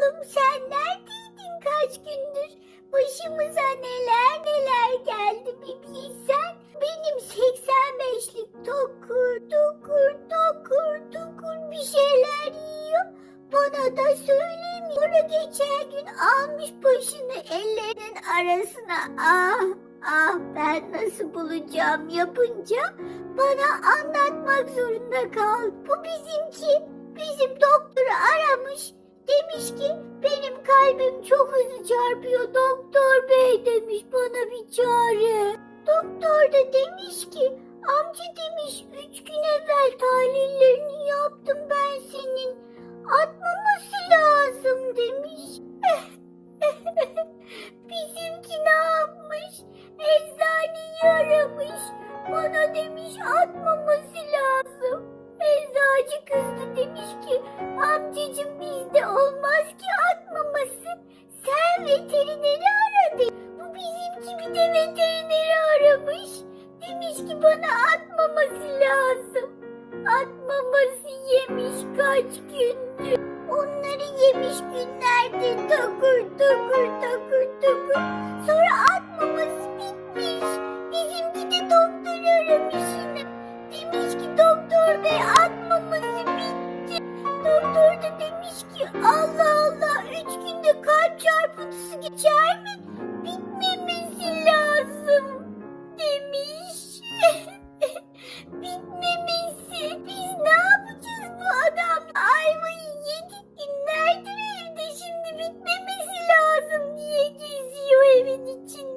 oğlum sen neredeydin kaç gündür? Başımıza neler neler geldi bir bilsen. Benim 85'lik tokur tokur tokur tokur bir şeyler yiyor. Bana da söylemiyor. Sonra geçen gün almış başını ellerinin arasına. Ah ah ben nasıl bulacağım yapınca bana anlatmak zorunda kaldı. Bu bizimki kalbim çok hızlı çarpıyor doktor bey demiş bana bir çare. Doktor da demiş ki amca demiş üç gün evvel tahlillerini yaptım ben senin atmaması lazım demiş. Bizimki ne yapmış? Eczaneyi aramış. Bana demiş atmaması lazım. Eczacı kızdı demiş ki amcacım bizde olmaz Demiş ki bana atmaması lazım. Atmaması yemiş kaç gündür. Onları yemiş günlerdir takır takır takır takır. Sonra atmaması bitmiş. Bizimki de doktor aramış yine. Demiş ki doktor bey atmaması bitti. Doktor da demiş ki Allah gitmemesi lazım diye geziyor evin içinde.